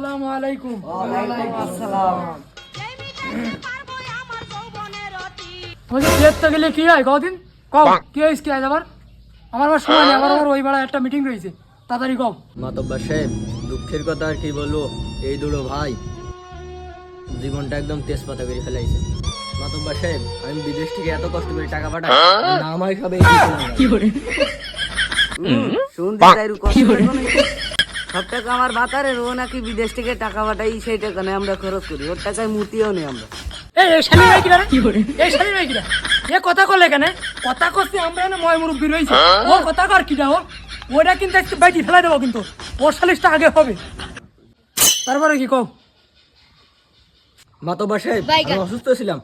আসসালামু আলাইকুম। গেলে কি হয়? কদিন? কও কি হয়েছে কি আজ আবার? আমার আবার সময় নেই আমার আবার ওই বেলা একটা মিটিং রয়েছে। তাড়াতাড়ি কও। মাতব্বার সাহেব দুঃখের কথা আর কি বলব? এই দুটো ভাই জীবনটা একদম তেজপাতা করে ফেলাইছে। মাতব্বার সাহেব আমি বিদেশ থেকে এত কষ্ট করে টাকা পাঠাই না আমার হিসাবে কি করে? শুনতে চাই কষ্ট? সব টাকা আমার বাতারে ও নাকি বিদেশ থেকে টাকা পাঠাই সেই টাকা নেই আমরা খরচ করি। ওর টাকায় মুতিও নেই আমরা। এই এই শালি ভাই কিরা এই শালি ভাই কিরা? এ কথা কলে কেন? কথা করছি আমরা না ময় মুরব্বি রয়েছে। ও কথা কর কিটা ও? ওটা কিন্তু একটু বাইটি ফেলাই দেবো কিন্তু। ওর সালিশটা আগে হবে। তারপরে কি কও? মাতব্বার সাহেব অসুস্থ ছিলাম।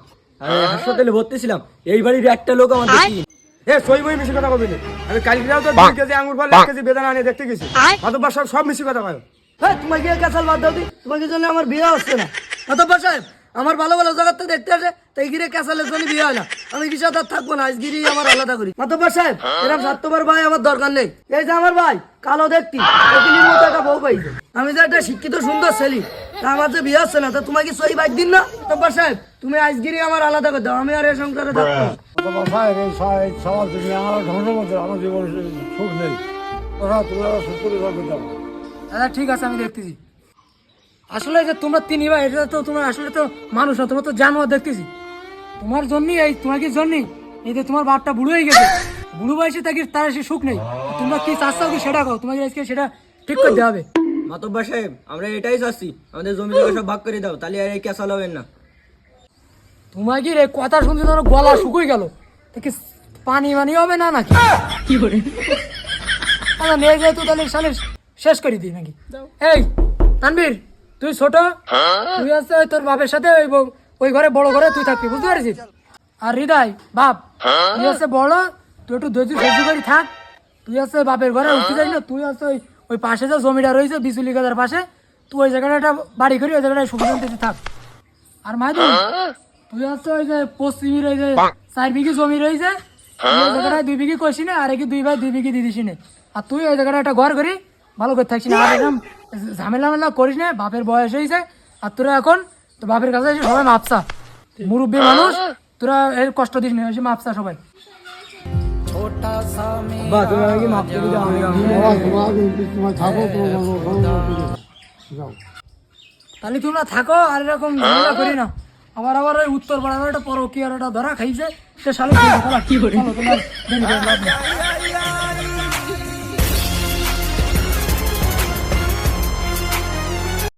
হাসপাতালে ভর্তি ছিলাম। এই বাড়ির একটা লোক আমার দেখি এ সই বই মিশি কথা কবি আমি কালকেও তো দুই কেজি আঙুর ফল এক কেজি বেদানা আনিয়ে দেখতে গেছি। মাতব্বার সব সব মিশি কথা কয়। হ্যাঁ তোমাকে কাছাল বাদ দাও তোমাকে জন্য আমার বিয়ে হচ্ছে না? অতঃপর সাহেব আমার ভালো ভালো জায়গাতে দেখতে আসে তাই গিরে কাছালের জন্য বিয়ে হয় না। আমি কি সাথে আর থাকব না আজগিরি আমার আলাদা করি। মাতব্বর সাহেব এরকম ভাই আমার দরকার নেই। এই যে আমার ভাই কালো দেখতি এগুলির মতো একটা বউ পাইছে আমি যে একটা শিক্ষিত সুন্দর ছেলে তা আমার যে বিয়ে হচ্ছে না তা তোমাকে সই বাইক দিন না? মাতব্বর সাহেব তুমি আজগিরি আমার আলাদা করে দাও আমি আর এই সংসারে থাকব আমার ধ্বংস আমার জীবন সুখ নেই। ওরা তোমরা সুখ করে যাব দাদা ঠিক আছে আমি দেখতেছি। আসলে যে তোমরা তিন ভাই এটা তো তোমার আসলে তো মানুষ না তোমরা তো জানোয়ার দেখতেছি। তোমার জন্যই এই তোমার কি জন্যই? এই যে তোমার বাপটা বুড়ো হয়ে গেছে। বুড়ো বয়সে তাকে তার সে সুখ নেই। তোমরা কি চাচ্ছাও কি সেটা করো তোমাকে আজকে সেটা ঠিক করতে হবে। মাতব্বার সাহেব আমরা এটাই চাচ্ছি। আমাদের জমি জায়গা সব ভাগ করে দাও তাহলে আর এই ক্যাসাল হবেন না। তোমার কি রে কথা শুনতে তোমার গলা শুকিয়ে গেল? তা কি পানি মানি হবে না নাকি? কি করে? নিয়ে যেহেতু তাহলে সালে শেষ করে দিই নাকি? এই তানবীর তুই ছোট? তুই আছে তোর বাপের সাথে ওই ওই ঘরে বড় ঘরে তুই থাকবি বুঝতে পারছিস? আর হৃদয় বাপ তুই আছে বড় তুই একটু ধৈর্য সহ্য করি থাক। তুই আছে বাপের ঘরে উঠতে যাই না তুই আছে ওই ওই পাশে যে জমিটা রয়েছে বিচুলি গাদার পাশে তুই ওই জায়গাটা একটা বাড়ি করি ওই জায়গাটায় সুখী শান্তিতে থাক। আর মাইদুল তুই হচ্ছে ওই যে পশ্চিমের ওই যে চার বিঘি জমি রয়েছে দুই বিঘি কষি না আর একে দুই ভাই দুই বিঘি দিয়ে নে আর তুই ওই জায়গাটা একটা ঘর করি ভালো করে থাকিস না আর এরকম ঝামেলা মেলা করিস না বাপের বয়স হয়েছে আর তোরা এখন তো বাপের কাছে এসে সবাই মাপসা মুরব্বী মানুষ তোরা এর কষ্ট দিস না এসে মাপসা সবাই তাহলে তোমরা থাকো আর এরকম ঝামেলা করি না আবার আবার ওই উত্তর পাড়ার একটা পরকীয়ার একটা ধরা খাইছে। সে সালে কি করে?